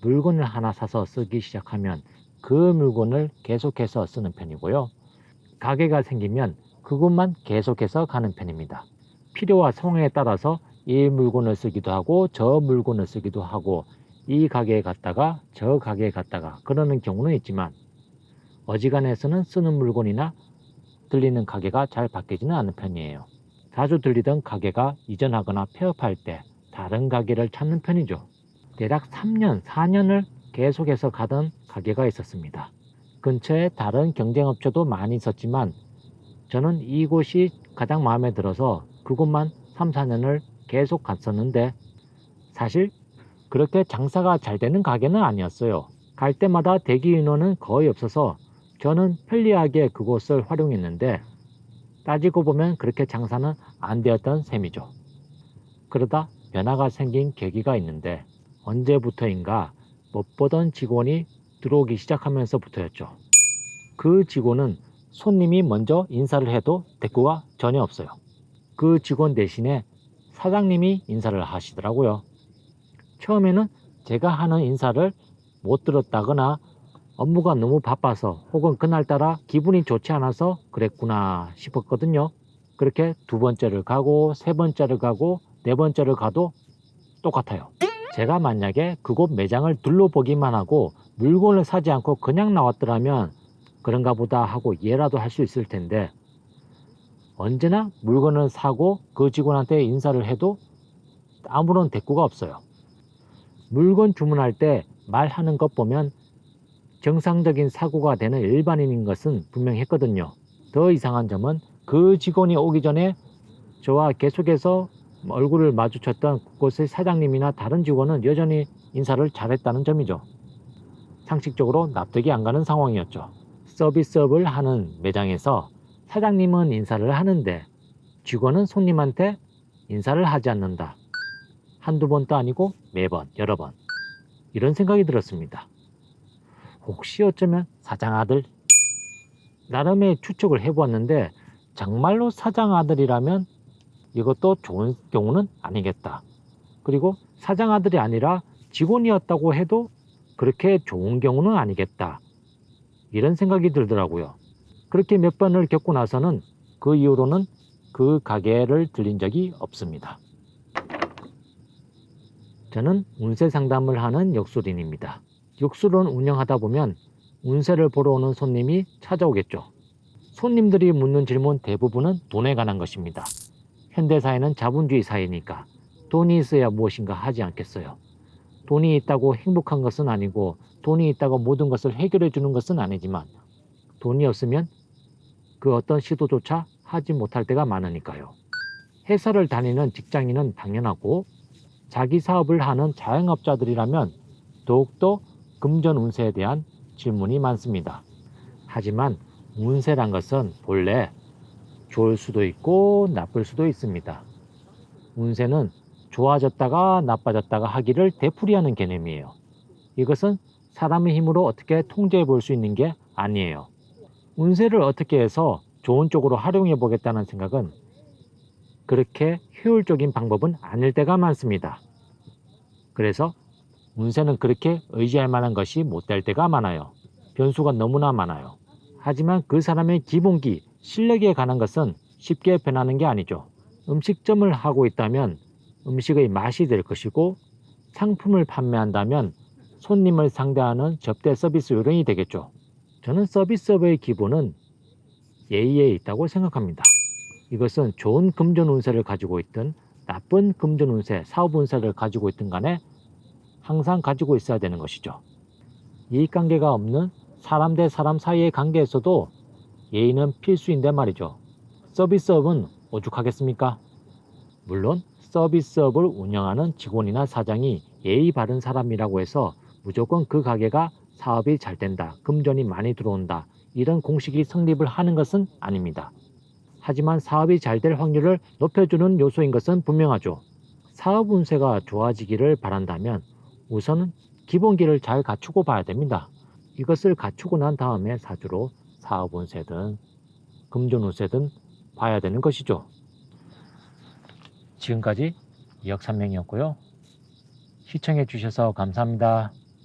물건을 하나 사서 쓰기 시작하면 그 물건을 계속해서 쓰는 편이고요. 가게가 생기면 그것만 계속해서 가는 편입니다. 필요와 상황에 따라서 이 물건을 쓰기도 하고 저 물건을 쓰기도 하고 이 가게에 갔다가 저 가게에 갔다가 그러는 경우는 있지만 어지간해서는 쓰는 물건이나 들리는 가게가 잘 바뀌지는 않는 편이에요. 자주 들리던 가게가 이전하거나 폐업할 때 다른 가게를 찾는 편이죠. 대략 3년, 4년을 계속해서 가던 가게가 있었습니다. 근처에 다른 경쟁업체도 많이 있었지만 저는 이곳이 가장 마음에 들어서 그곳만 3, 4년을 계속 갔었는데 사실 그렇게 장사가 잘 되는 가게는 아니었어요. 갈 때마다 대기 인원은 거의 없어서 저는 편리하게 그곳을 활용했는데 따지고 보면 그렇게 장사는 안 되었던 셈이죠. 그러다 변화가 생긴 계기가 있는데 언제부터인가 못 보던 직원이 들어오기 시작하면서부터였죠. 그 직원은 손님이 먼저 인사를 해도 대꾸가 전혀 없어요. 그 직원 대신에 사장님이 인사를 하시더라고요. 처음에는 제가 하는 인사를 못 들었다거나 업무가 너무 바빠서 혹은 그날따라 기분이 좋지 않아서 그랬구나 싶었거든요. 그렇게 두 번째를 가고 세 번째를 가고 네 번째를 가도 똑같아요. 제가 만약에 그곳 매장을 둘러보기만 하고 물건을 사지 않고 그냥 나왔더라면 그런가 보다 하고 이해라도 할 수 있을 텐데 언제나 물건을 사고 그 직원한테 인사를 해도 아무런 대꾸가 없어요. 물건 주문할 때 말하는 것 보면 정상적인 사고가 되는 일반인인 것은 분명했거든요. 더 이상한 점은 그 직원이 오기 전에 저와 계속해서 얼굴을 마주쳤던 그곳의 사장님이나 다른 직원은 여전히 인사를 잘했다는 점이죠. 상식적으로 납득이 안 가는 상황이었죠. 서비스업을 하는 매장에서 사장님은 인사를 하는데 직원은 손님한테 인사를 하지 않는다. 한두 번도 아니고 매번, 여러 번. 이런 생각이 들었습니다. 혹시 어쩌면 사장 아들? 나름의 추측을 해보았는데 정말로 사장 아들이라면 이것도 좋은 경우는 아니겠다. 그리고 사장 아들이 아니라 직원이었다고 해도 그렇게 좋은 경우는 아니겠다. 이런 생각이 들더라고요. 그렇게 몇 번을 겪고 나서는 그 이후로는 그 가게를 들린 적이 없습니다. 저는 운세 상담을 하는 역술인입니다. 역술은 운영하다 보면 운세를 보러 오는 손님이 찾아오겠죠. 손님들이 묻는 질문 대부분은 돈에 관한 것입니다. 현대사회는 자본주의 사회니까 돈이 있어야 무엇인가 하지 않겠어요. 돈이 있다고 행복한 것은 아니고 돈이 있다고 모든 것을 해결해 주는 것은 아니지만 돈이 없으면 그 어떤 시도조차 하지 못할 때가 많으니까요. 회사를 다니는 직장인은 당연하고 자기 사업을 하는 자영업자들이라면 더욱더 금전 운세에 대한 질문이 많습니다. 하지만 운세란 것은 본래 좋을 수도 있고 나쁠 수도 있습니다. 운세는 좋아졌다가 나빠졌다가 하기를 되풀이하는 개념이에요. 이것은 사람의 힘으로 어떻게 통제해 볼 수 있는 게 아니에요. 운세를 어떻게 해서 좋은 쪽으로 활용해 보겠다는 생각은 그렇게 효율적인 방법은 아닐 때가 많습니다. 그래서 운세는 그렇게 의지할 만한 것이 못 될 때가 많아요. 변수가 너무나 많아요. 하지만 그 사람의 기본기, 실력에 관한 것은 쉽게 변하는 게 아니죠. 음식점을 하고 있다면 음식의 맛이 될 것이고 상품을 판매한다면 손님을 상대하는 접대 서비스 요령이 되겠죠. 저는 서비스업의 기본은 예의에 있다고 생각합니다. 이것은 좋은 금전 운세를 가지고 있든 나쁜 금전 운세, 사업 운세를 가지고 있든 간에 항상 가지고 있어야 되는 것이죠. 이익 관계가 없는 사람 대 사람 사이의 관계에서도 예의는 필수인데 말이죠. 서비스업은 오죽하겠습니까? 물론 서비스업을 운영하는 직원이나 사장이 예의 바른 사람이라고 해서 무조건 그 가게가 사업이 잘 된다, 금전이 많이 들어온다, 이런 공식이 성립을 하는 것은 아닙니다. 하지만 사업이 잘 될 확률을 높여주는 요소인 것은 분명하죠. 사업 운세가 좋아지기를 바란다면 우선은 기본기를 잘 갖추고 봐야 됩니다. 이것을 갖추고 난 다음에 사주로 사업 운세든 금전 운세든 봐야 되는 것이죠. 지금까지 이혁삼명이었고요. 시청해 주셔서 감사합니다.